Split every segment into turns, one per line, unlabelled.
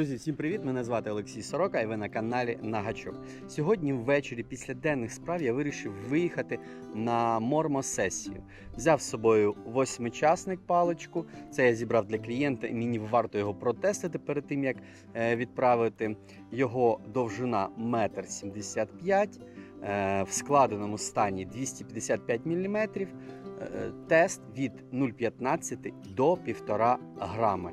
Друзі, всім привіт! Мене звати Олексій Сорока і ви на каналі Нагачок. Сьогодні ввечері після денних справ я вирішив виїхати на мормосесію. Взяв з собою восьмичасник паличку. Це я зібрав для клієнта, і мені варто його протестити перед тим, як е, відправити. Його довжина 1,75 м, е, в складеному стані 255 мм. Е, Тест від 0,15 до 1,5 грами.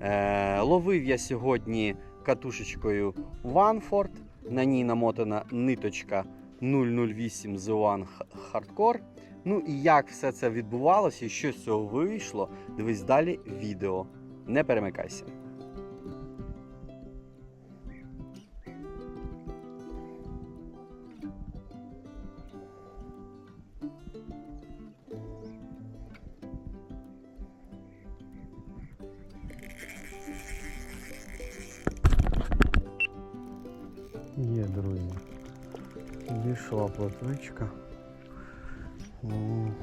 Е, ловив я сьогодні катушечкою Ванфорд. На ній намотана ниточка 008 The One Hardcore. Ну і як все це відбувалося і що з цього вийшло, дивись далі відео. Не перемикайся. Дійшла платвичка. М.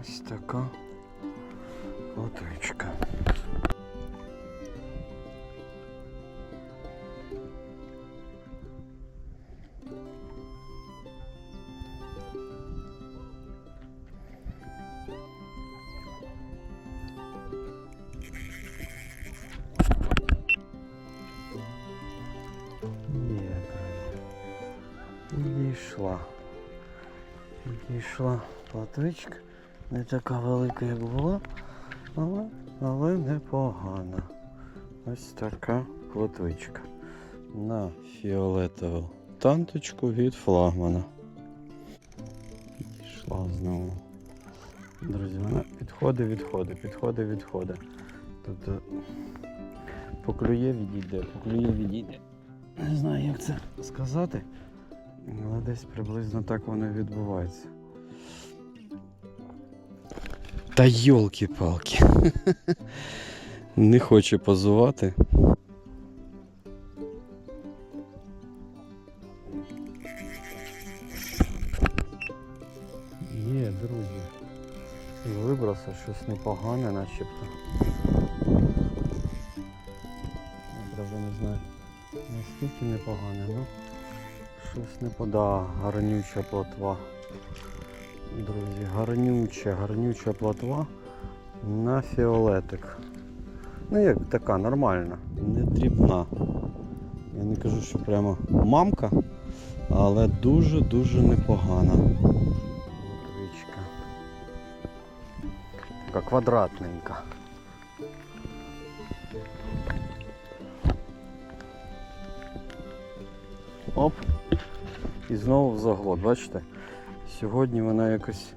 Ось така платвичка. Платвичка. Не така велика, як була, але, але непогана. Ось така платвичка. На фіолетову танточку від флагмана. Дійшла знову. Друзі, вона підходить, відходить, підходить, відходить. Тобто поклює, відійде, поклює, відійде. Не знаю, як це сказати, але десь приблизно так воно відбувається. Та йолки-палки. Не хоче позувати. Є, друзі. Вибрався щось непогане начебто. Я правда не знаю. Наскільки непогане, ну щось не пода, гарнюча плотва. Друзі, гарнюча, гарнюча плотва на фіолетик. Ну як така нормальна, не дрібна. Я не кажу, що прямо мамка, але дуже-дуже непогана. Плотвичка. Така квадратненька. Оп. І знову в заглот, бачите? Сьогодні вона якось,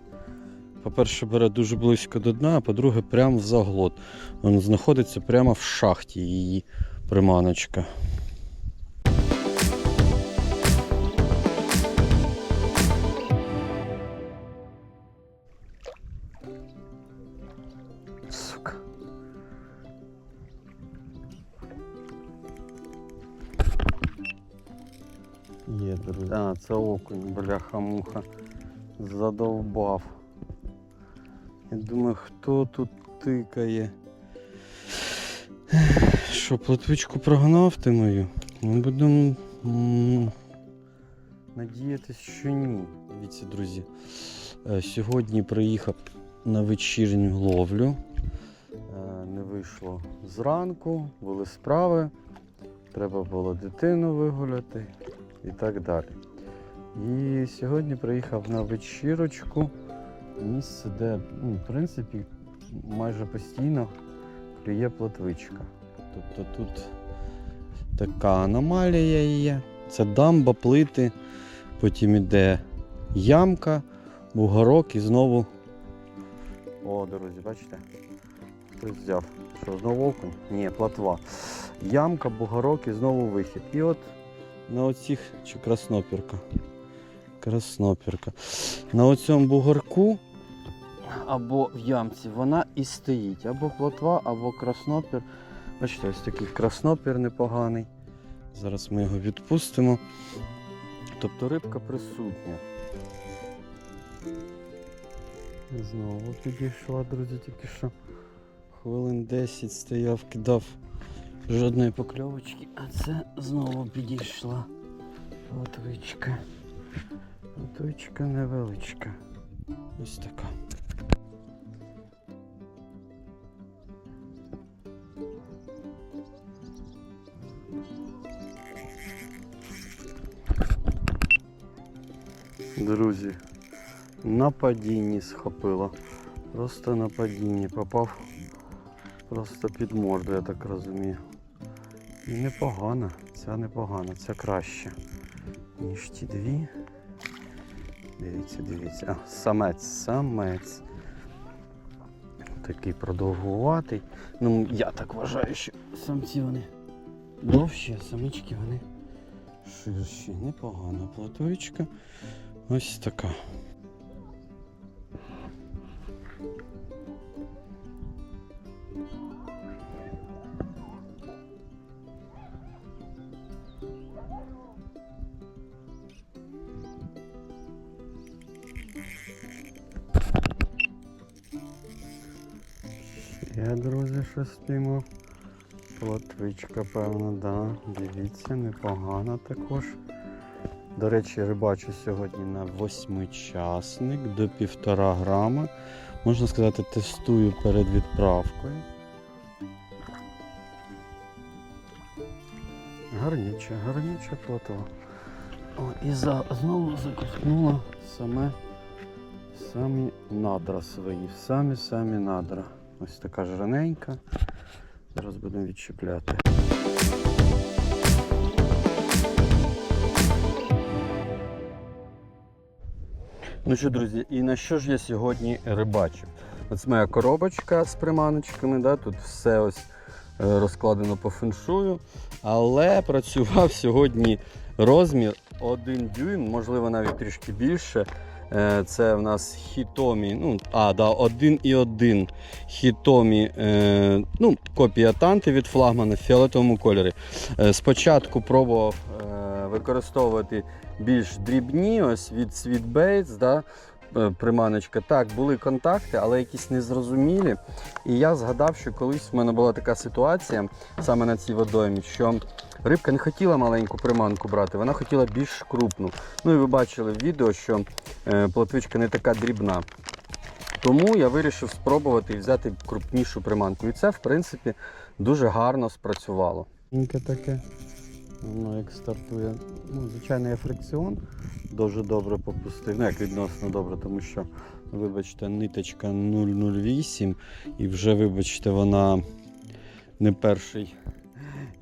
по-перше, бере дуже близько до дна, а по-друге, прямо в заглот. Вона знаходиться прямо в шахті її приманочка. Сука. Є, друзі. А, це окунь, бляха-муха. Задовбав. Я думаю, хто тут тикає. Що, плотвичку прогнав ти мою? Ми будемо надіятись, що ні. Дивіться, друзі. Е, Сьогодні приїхав на вечірню ловлю. Е, Не вийшло зранку, були справи. Треба було дитину вигуляти і так далі. І сьогодні приїхав на вечірочку, місце, де, ну, в принципі, майже постійно клює плотвичка. Тобто тут така аномалія є. Це дамба, плити, потім іде ямка, бугорок і знову. О, друзі, бачите? Хтось взяв. Що, знову окунь? Ні, платва. Ямка, бугорок і знову вихід. І от на оцих чи краснопірка. Краснопірка. На оцьому бугорку або в ямці вона і стоїть. Або плотва, або краснопір. Бачите, ось такий краснопір непоганий. Зараз ми його відпустимо. Тобто рибка присутня. Знову підійшла, друзі, тільки що хвилин 10 стояв, кидав жодної покльовочки, а це знову підійшла латвичка. Латвичка невеличка. Ось така. Друзі, на падінні схопило. Просто на падінні попав просто під морду, я так розумію. І непогано, ця непогана, ця краще, ніж ті дві. Дивіться, дивіться. А, самець, самець. Такий продовгуватий. Ну, я так вважаю, що самці вони довші, а самички вони ширші. Непогана платочка. Ось така. Щось спіймав. Плотвичка, певно, да. Дивіться, непогано також. До речі, рибачу сьогодні на восьмичасник до півтора грама. Можна сказати, тестую перед відправкою. Гарнюча, гарнюча плотва. О, і за, знову закуснула саме самі надра свої, самі-самі надра. Ось така жирненька. Зараз будемо відчіпляти. Ну що, друзі, і на що ж я сьогодні рибачу? Ось моя коробочка з приманочками, да? тут все ось е, розкладено по феншую. Але працював сьогодні розмір 1 дюйм, можливо навіть трішки більше. Е, Це в нас хітомі, ну, а, да, 1,1 хітомі, е, ну, копія танти від флагмана в фіолетовому кольорі. Е, Спочатку пробував використовувати більш дрібні, ось від Sweet Baits, да, приманочка. Так, були контакти, але якісь незрозумілі. І я згадав, що колись в мене була така ситуація саме на цій водоймі, що рибка не хотіла маленьку приманку брати, вона хотіла більш крупну. Ну і ви бачили в відео, що е, плотвичка не така дрібна. Тому я вирішив спробувати взяти крупнішу приманку. І це, в принципі, дуже гарно спрацювало. Таке. Воно як стартує. Ну, звичайно, фрикціон дуже добре попустив. Ну, як відносно добре, тому що, вибачте, ниточка 008 і вже, вибачте, вона не перший,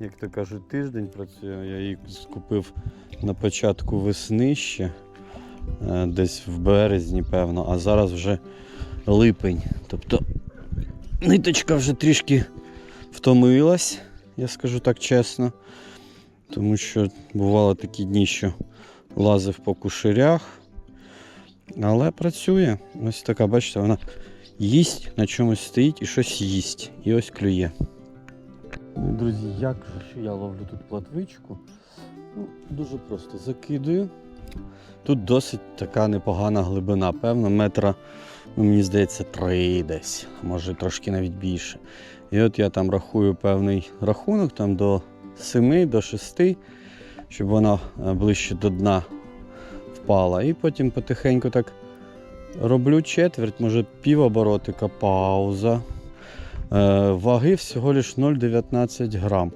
як то кажуть, тиждень працює. Я її скупив на початку весни ще, е, десь в березні, певно, а зараз вже липень. Тобто ниточка вже трішки втомилась, я скажу так чесно. Тому що бували такі дні, що лазив по куширях. Але працює. Ось така, бачите, вона їсть, на чомусь стоїть і щось їсть. І ось клює. Друзі, як же я ловлю тут платвичку? Ну, дуже просто закидую. Тут досить така непогана глибина, певно, метра, ну, мені здається, три десь, може трошки навіть більше. І от я там рахую певний рахунок там до 7 до 6, щоб вона е, ближче до дна впала. І потім потихеньку так роблю четверть, може пів оборотика, пауза. Е, Ваги всього лиш 0,19 грам.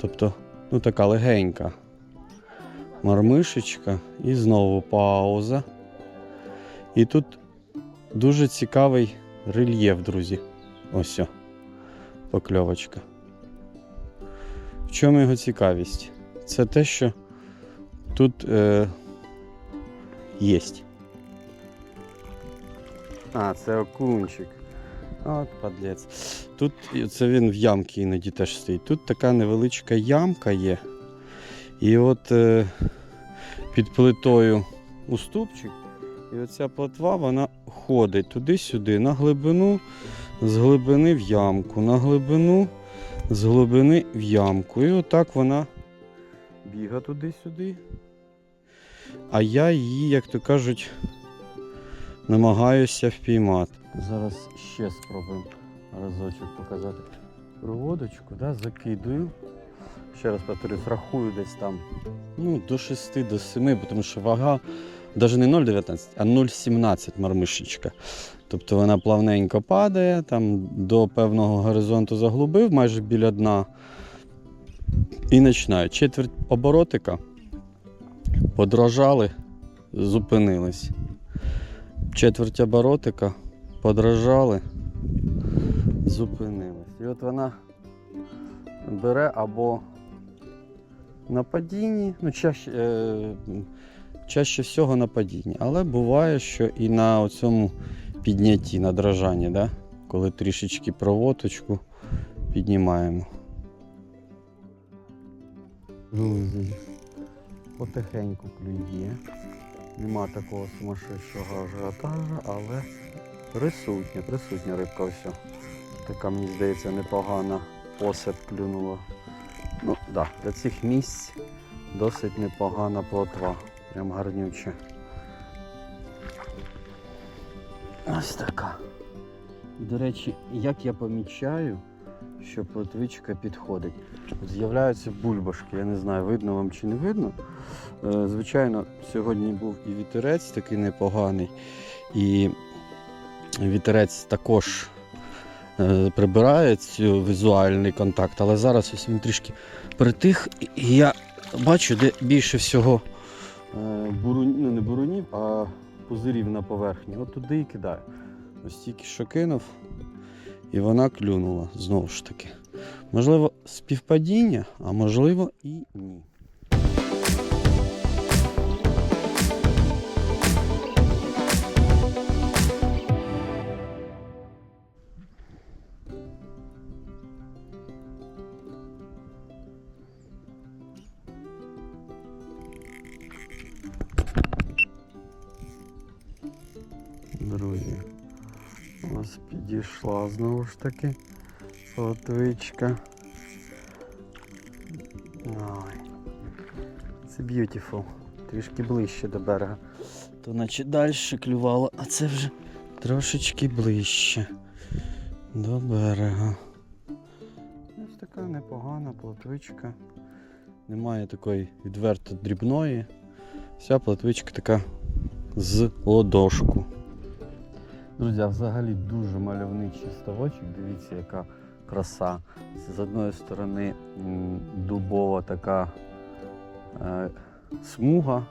Тобто, ну така легенька. Мармишечка і знову пауза. І тут дуже цікавий рельєф, друзі. Ось о, покльовочка. В чому його цікавість? Це те, що тут е, є. А, це окунчик. От, падлець. Тут це він в ямці іноді теж стоїть. Тут така невеличка ямка є. І от е, під плитою уступчик. І оця плотва вона ходить туди-сюди, на глибину, з глибини в ямку, на глибину, з глибини в ямку. І отак вона бігає туди-сюди. А я її, як то кажуть, намагаюся впіймати. Зараз ще спробуємо разочок показати проводочку, да, закидую. Ще раз повторюсь, рахую десь там ну, до 6 до 7, тому що вага навіть не 0,19, а 0,17 мармишечка. Тобто вона плавненько падає, там до певного горизонту заглубив, майже біля дна. І починаю. Четверть оборотика подражали, зупинились. Четверть оборотика подражали, зупинились. І от вона бере або на падінні, ну чаще, е, чаще всього на падінні, але буває, що і на цьому піднятті, на дрожанні, да? коли трішечки проводочку піднімаємо. Друзі, потихеньку клює. Нема такого сумасшедшого ажіотажу, але присутня, присутня рибка ось. Така, мені здається, непогана посип клюнула. Ну, да, для цих місць досить непогана плотва. Прям гарнюча. Ось така. До речі, як я помічаю, що плотвичка підходить. З'являються бульбашки, я не знаю, видно вам чи не видно. Е, Звичайно, сьогодні був і вітерець такий непоганий, і вітерець також е, прибирає цю візуальний контакт, але зараз ось він трішки притих, і я бачу, де більше всього е, бурунів, ну не бурунів, а пузирів на поверхні. От туди і кидаю. Ось тільки що кинув, і вона клюнула знову ж таки. Можливо, співпадіння, а можливо і ні. Підійшла знову ж таки плотвичка. Це beautiful. Трішки ближче до берега. То наче далі клювало, а це вже трошечки ближче до берега. Ось така непогана плотвичка. Немає такої відверто дрібної. Вся плотвичка така з ладошку. Друзі, взагалі дуже мальовничий ставочок. Дивіться, яка краса. З одної сторони дубова така е, смуга,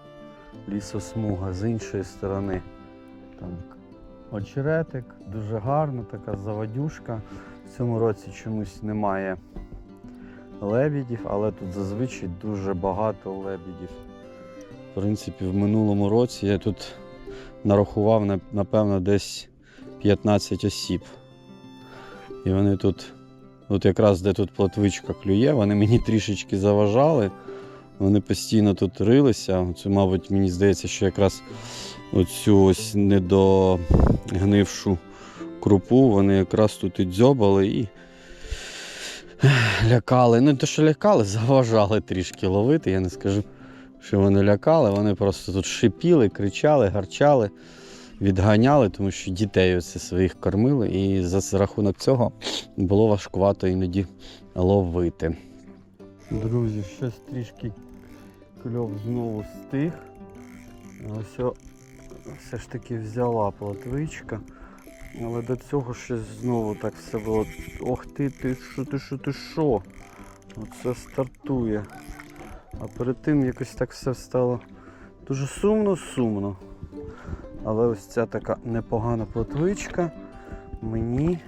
лісосмуга, з іншої сторони там очеретик, дуже гарна така заводюшка. В цьому році чомусь немає лебідів, але тут зазвичай дуже багато лебідів. В принципі, в минулому році я тут нарахував, напевно, десь 15 осіб. І вони тут, от якраз де тут плотвичка клює, вони мені трішечки заважали. Вони постійно тут рилися. Це, мабуть, мені здається, що якраз оцю ось недогнившу крупу вони якраз тут і дзьобали і лякали. Ну, те, що лякали, заважали трішки ловити. Я не скажу, що вони лякали. Вони просто тут шипіли, кричали, гарчали, відганяли, тому що дітей оце своїх кормили, і за рахунок цього було важкувато іноді ловити. Друзі, щось трішки кльов знову стих. Ось все ж таки взяла плотвичка. Але до цього щось знову так все було. Ох ти, ти що, ти що, ти що? Оце стартує. А перед тим якось так все стало дуже сумно-сумно. Але ось ця така непогана плотвичка мені.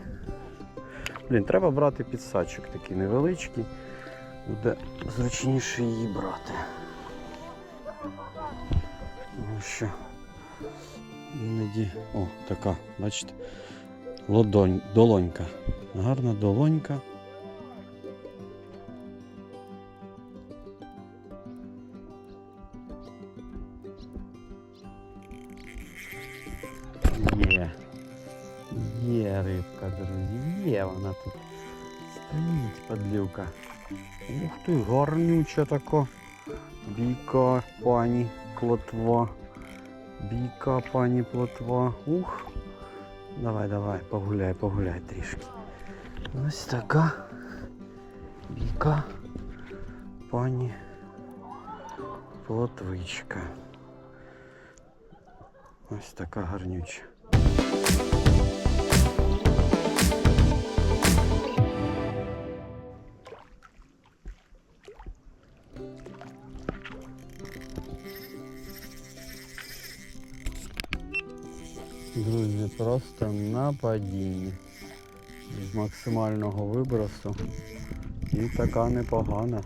Блін, треба брати підсадчик такий невеличкий. Буде зручніше її брати. Тому що іноді. О, така, бачите, ладонь, долонька. Гарна долонька. Подлівка. Ух ти, гарнюча така. Бійка, пані плотва. Бійка, пані плотва. Ух. Давай, давай, погуляй, погуляй трішки. Ось така бійка, пані плотвичка. Ось така гарнюча. Просто на падінні. З максимального вибросу. І така непогана.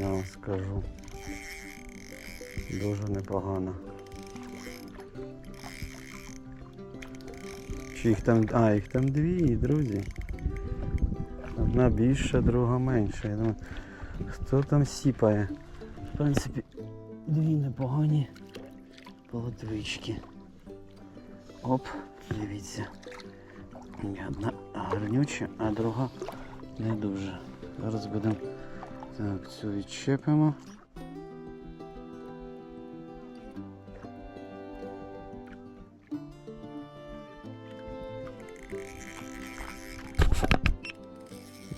Я вам скажу. Дуже непогана. Чи їх там. А, їх там дві, друзі. Одна більша, друга менша. Я думаю, хто там сіпає? В принципі, дві непогані полотвички. Оп, дивіться. Ні, Одна гарнюча, а друга не дуже. Зараз будемо так, цю відчепимо.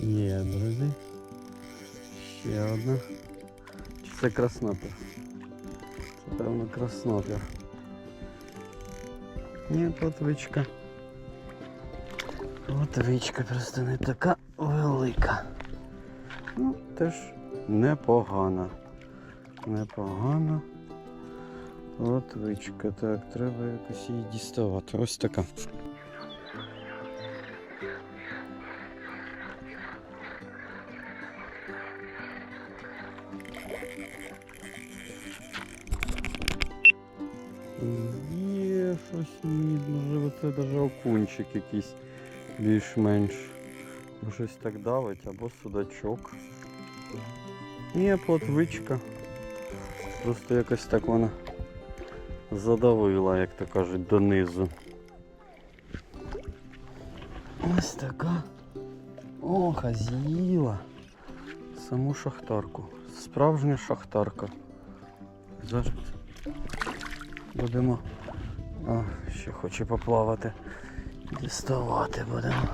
Є, друзі. Ще одна. Чи це краснопір? Це певно краснопір. Ні, плотвичка. Плотвичка просто не така велика. Ну, теж непогана. Непогана. Плотвичка. Так, треба якось її діставати. Ось така. Щось мідно, може це навіть окунчик якийсь більш-менш. Щось так давить, або судачок. Ні, плотвичка. Просто якось так вона задавила, як то кажуть, донизу. Ось така. А з'їла. Саму шахтарку. Справжня шахтарка. Зараз будемо. А, ще хоче поплавати. Діставати будемо.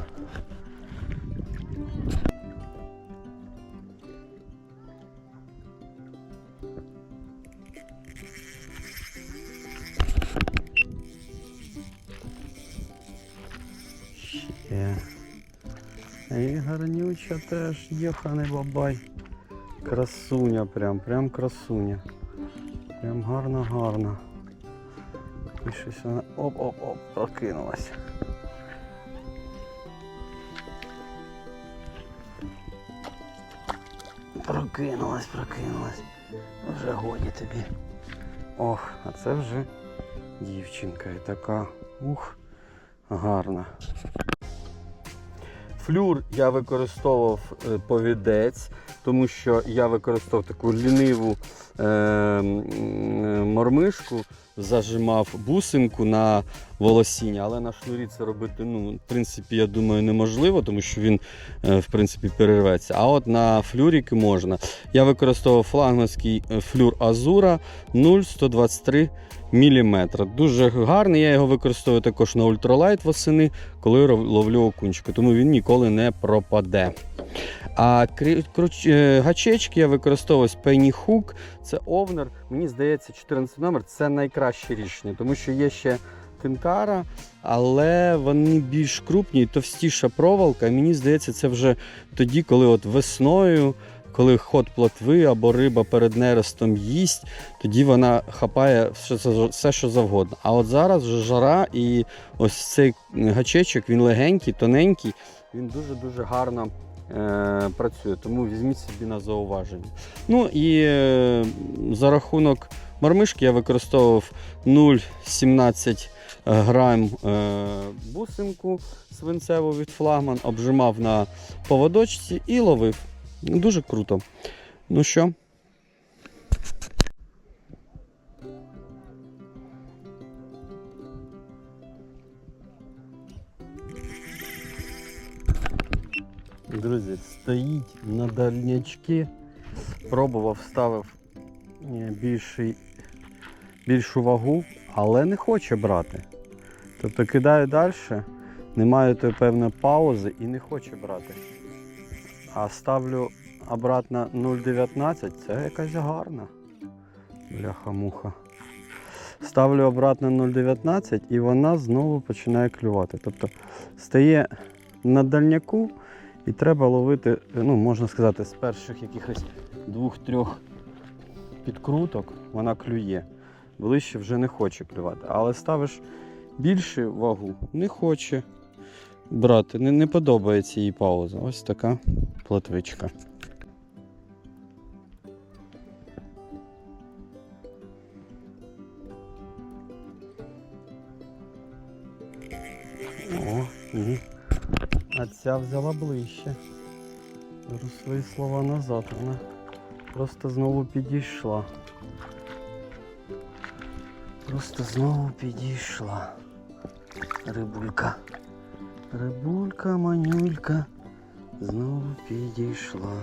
Ще. І гарнюча теж, єханий бабай. Красуня прям, прям красуня. Прям гарно. І щось вона оп-оп-оп, прокинулась. Прокинулась, прокинулась. Вже годі тобі. Ох, а це вже дівчинка і така ух, гарна. Флюр я використовував е, повідець, тому що я використовував таку ліниву е, е, мормишку, зажимав бусинку на волосіння, але на шнурі це робити, ну, в принципі, я думаю, неможливо, тому що він е, в принципі перерветься. А от на флюріки можна. Я використовував флагманський е, флюр Азура 0,123 мм. Дуже гарний. Я його використовую також на ультралайт восени, коли ловлю окунчика, тому він ніколи не пропаде. А круч- е, гачечки я використовую з Penny Hook, це овнер. Мені здається, 14 номер це найкраще рішення, тому що є ще тинкара, але вони більш крупні товстіша проволока. Мені здається, це вже тоді, коли от весною. Коли ход плотви або риба перед нерестом їсть, тоді вона хапає все, все, що завгодно. А от зараз вже жара, і ось цей гачечок, він легенький, тоненький, він дуже-дуже гарно працює. Тому візьміть собі на зауваження. Ну і е, за рахунок мармишки я використовував 0,17 грам е, бусинку свинцеву від флагман, обжимав на поводочці і ловив. Дуже круто. Ну що? Друзі, стоїть на дальнячки. Пробував, ставив е, більший, більшу вагу, але не хоче брати. Тобто кидаю далі, немає тої певної паузи і не хоче брати. А ставлю обратно 0,19, це якась гарна. Бляха-муха. Ставлю обратно 0,19 і вона знову починає клювати. Тобто стає на дальняку і треба ловити, ну, можна сказати, з перших якихось двох-трьох підкруток вона клює. Ближче вже не хоче клювати. Але ставиш більше вагу, не хоче брати, не, не подобається їй пауза. Ось така платвичка. О, ні. А ця взяла ближче. Свої слова назад. Вона просто знову підійшла. Просто знову підійшла. Рибулька. Рибулька, манюлька. Знову підійшла.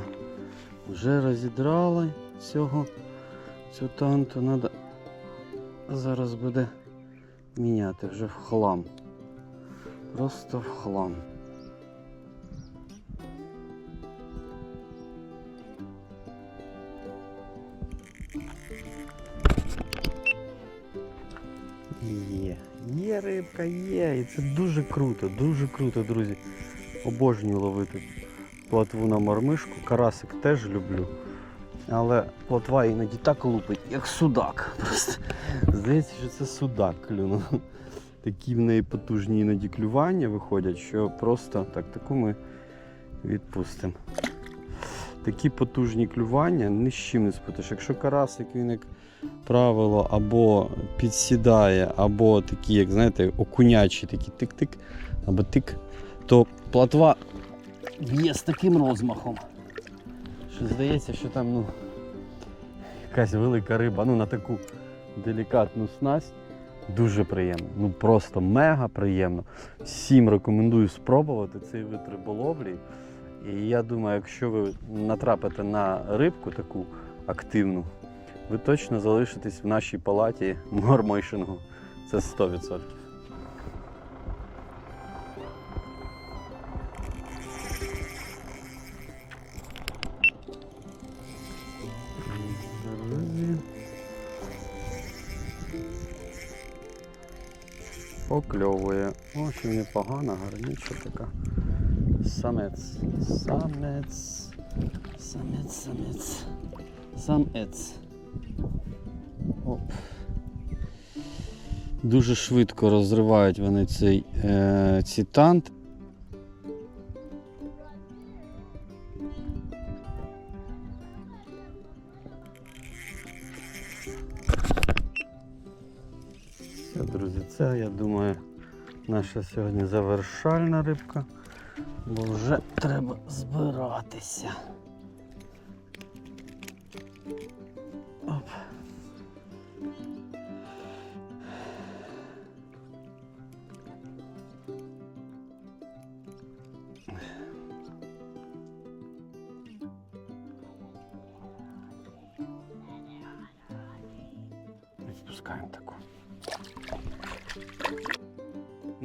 Вже розідрали цього цю танту. Надо зараз буде міняти вже в хлам. Просто в хлам. Рибка, є. І це дуже круто, дуже круто, друзі. Обожнюю ловити платву на мормишку. Карасик теж люблю. Але плотва іноді так лупить, як судак. Просто здається, що це судак клюнув. Такі в неї потужні іноді клювання виходять, що просто так, таку ми відпустимо. Такі потужні клювання ні з чим не спутаєш. Якщо карасик він як правило або підсідає, або такі, як знаєте, окунячі, такі тик-тик, або тик, то платва б'є з таким розмахом. Що здається, що там ну, якась велика риба, ну на таку делікатну снасть. Дуже приємно. Ну просто мега приємно. Всім рекомендую спробувати цей вид риболовлі. І я думаю, якщо ви натрапите на рибку таку активну, ви точно залишитесь в нашій палаті мормойшингу. Це 100%. Друзі. Покльовує. Очень непогана, гарніча така. Самець. Самець. Самець, самець. Самець. Оп. Дуже швидко розривають вони цей е, ці. Все, друзі, це, я думаю, наша сьогодні завершальна рибка, бо вже треба збиратися.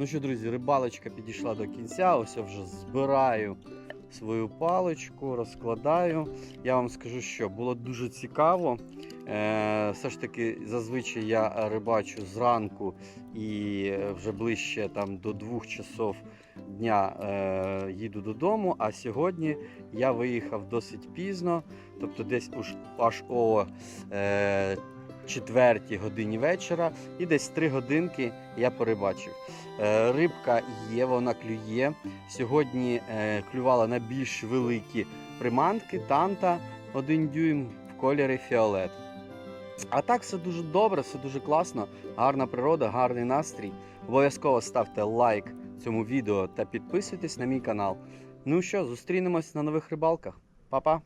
Що, друзі, рибалочка підійшла до кінця. Ось я вже збираю свою паличку, розкладаю. Я вам скажу, що було дуже цікаво. Е, все ж таки, зазвичай я рибачу зранку і вже ближче там, до двох часов дня е, їду додому. А сьогодні я виїхав досить пізно, тобто десь аж о е, четвертій годині вечора, і десь три годинки я порибачив. Е, Рибка є, вона клює. Сьогодні е, клювала на більш великі приманки, танта 1 дюйм в кольорі фіолет. А так все дуже добре, все дуже класно, гарна природа, гарний настрій. Обов'язково ставте лайк цьому відео та підписуйтесь на мій канал. Ну що, зустрінемось на нових рибалках. Па-па!